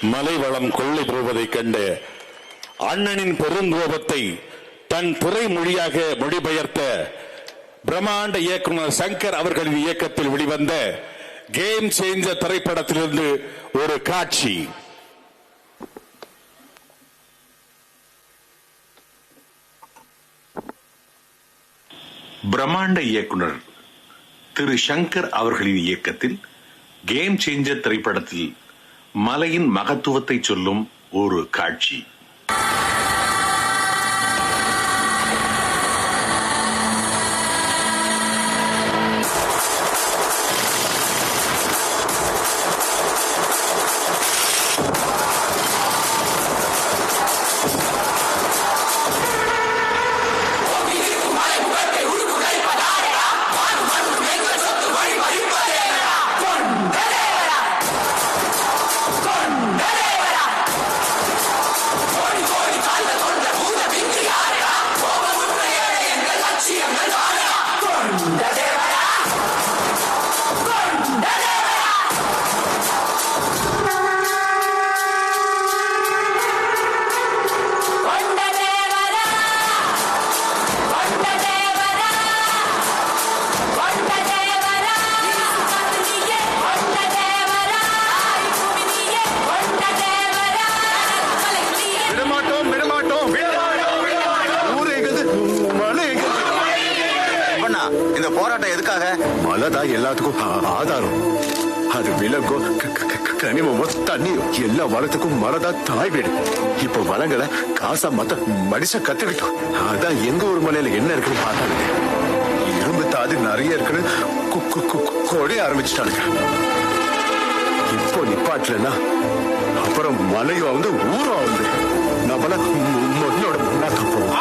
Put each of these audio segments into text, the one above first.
மலை வளம் கொள்ளை பெறுவதைக் கண்டு அண்ணனின் பெருங்கோபத்தை தன் துறை மொழியாக மொழிபெயர்த்த பிரம்மாண்ட இயக்குனர் சங்கர் அவர்களின் இயக்கத்தில் வெளிவந்த கேம் சேஞ்சர் திரைப்படத்திலிருந்து ஒரு காட்சி. பிரம்மாண்ட இயக்குனர் திரு சங்கர் அவர்களின் இயக்கத்தில் கேம் சேஞ்சர் திரைப்படத்தில் மலையின் மகத்துவத்தை சொல்லும் ஒரு காட்சி. போராட்டம் எதுக்காக? மழை தான் எல்லாத்துக்கும் ஆதாரம். அது விலங்கோ க- க- கனிமமோ தண்ணியோ எல்லா வளத்துக்கும் மழைதான் தாய் வீடு. இப்ப வளங்களை காசா மத்த மனுஷ கத்துக்கிட்டோம் அதான் எங்க ஒரு மலையில என்ன இருக்குன்னு பார்த்தாங்க இரும்பு தாது நிறைய இருக்குன்னு கொடி கு- ஆரம்பிச்சிட்டானுங்க. இப்போ நிப்பாட்டலன்னா அப்புறம் மலையும் வந்து ஊரும் வந்து நம்மள முன்னோட முன்னாக்க போவோம்.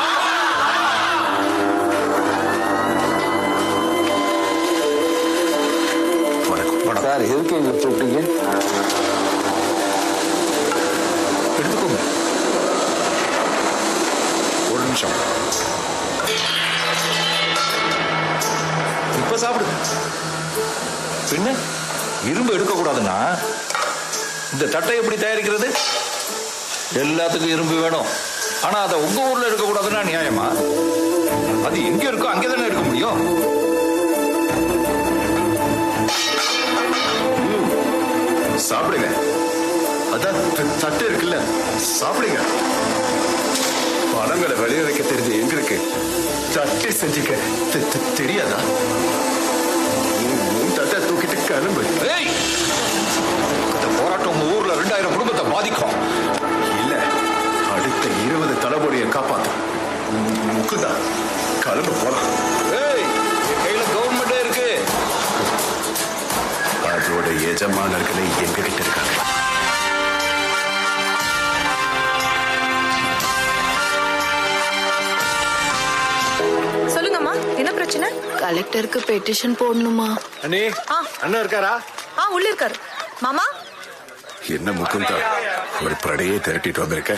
நிமிஷம். இப்ப சாப்பிடு. பின்ன? இரும்பு எடுக்க கூடாதுன்னா இந்த தட்டை எப்படி தயாரிக்கிறது? எல்லாத்துக்கும் இரும்பு வேணும். ஆனா அதை உங்க ஊர்ல எடுக்க கூடாதுன்னா நியாயமா? அது எங்க இருக்கோ அங்கே தானே எடுக்க முடியும். சாப்பிடுங்க. அதான் தட்டு இருக்குல்ல. சாப்பிடுங்க. பழங்களை விளைய வைக்க தெரிஞ்ச எங்க இருக்கு? தட்டை செஞ்சுக்க. தெரியாதா? உன் தட்டை தூக்கிட்டு கிளம்பு! இந்த போராட்டம் உங்க ஊர்ல ரெண்டாயிரம் குடும்பத்தை பாதிக்கும். இல்ல அடுத்த இருபது தலைமுறையை காப்பாத்தும் முக்குதா? கிளம்பு போலாம். கையில கவர்மெண்டே இருக்கு. அதோட எஜமானர்களே எங்க கிட்ட இருக்காங்க. கலெக்டருக்கு பெட்டிஷன் போடணுமா? அண்ணே ஆ. அண்ணா இருக்காரா? ஆ உள்ள இருக்காரு. மாமா? என்ன முகுந்தா? ஒரு படையை திரட்டிட்டு வந்திருக்க.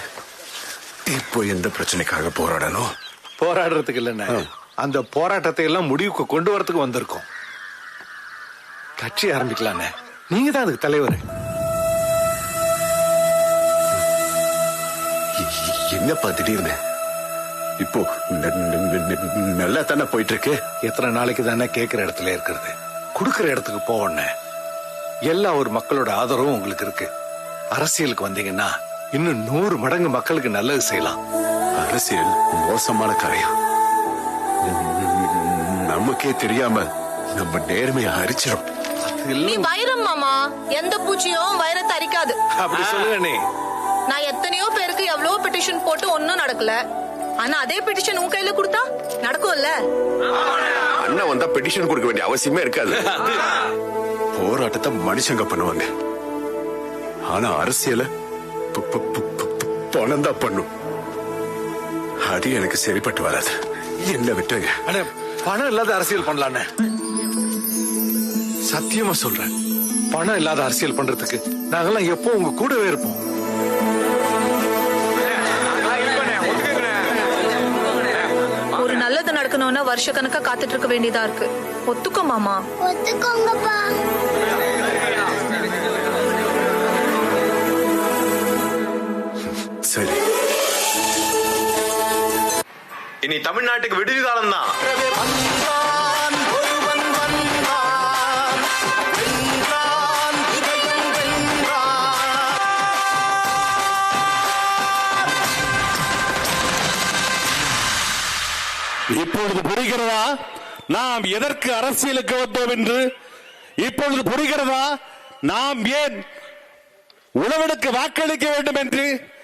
இப்போ எந்த பிரச்சனைக்காக போராடணும்? போராடுறதுக்கு இல்லைண்ணே. அந்த போராட்டத்தை எல்லாம் முடிவுக்கு கொண்டு வரதுக்கு வந்திருக்கோம். கட்சி ஆரம்பிக்கலாண்ணே. நீங்க தான் அதுக்கு தலைவர். என்னப்பா திடீர்னு? இப்போ நல்லா தானே போயிட்டு இருக்கு எத்தனை நாளைக்கு தானே கேட்கிற இடத்துல இருக்கிறது. கொடுக்கிற இடத்துக்கு போவோண்ணே எல்லா ஒரு மக்களோட ஆதரவும் உங்களுக்கு இருக்கு. அரசியலுக்கு வந்தீங்கன்னா இன்னும் நூறு மடங்கு மக்களுக்கு நல்லது செய்யலாம். அரசியல் மோசமான கரையா நமக்கே தெரியாம நம்ம நேர்மையை அரிச்சிடும் நீ வைரம் மாமா எந்த பூச்சியும் வைரத்தை அரிக்காது. அப்படி சொல்லுங்க நான் எத்தனையோ பேருக்கு எவ்வளவோ பெட்டிஷன் போட்டு ஒன்னும் நடக்கல. ஆனா அதே பெட்டிஷன் உன் கையில கொடுத்தா நடக்கும்ல? அண்ணன் வந்தா பெட்டிஷன் கொடுக்க வேண்டிய அவசியமே இருக்காது. போராட்டத்தை மனுஷங்க பண்ணுவாங்க. ஆனா அரசியல பணம் தான் பண்ணும். அது எனக்கு சரிப்பட்டு வராது. என்ன விட்டுங்க. அண்ணே பணம் இல்லாத அரசியல் பண்ணலாண்ணே. சத்தியமா சொல்றேன். பணம் இல்லாத அரசியல் பண்றதுக்கு நாங்கெல்லாம் எப்போ உங்க கூடவே இருப்போம். நல்லது நடக்கணும்னு வருஷ கணக்கா காத்துட்டு இருக்க வேண்டியதா இருக்கு. ஒத்துக்கோ மாமா. ஒத்துக்கோங்கப்பா. சரி. இனி தமிழ்நாட்டுக்கு விடுதி தான் இப்பொழுது புரிகிறதா? நாம் எதற்கு அரசியலுக்கு வந்தோம் என்று? இப்பொழுது புரிகிறதா? நாம் ஏன் உழவனுக்கு வாக்களிக்க வேண்டும் என்று?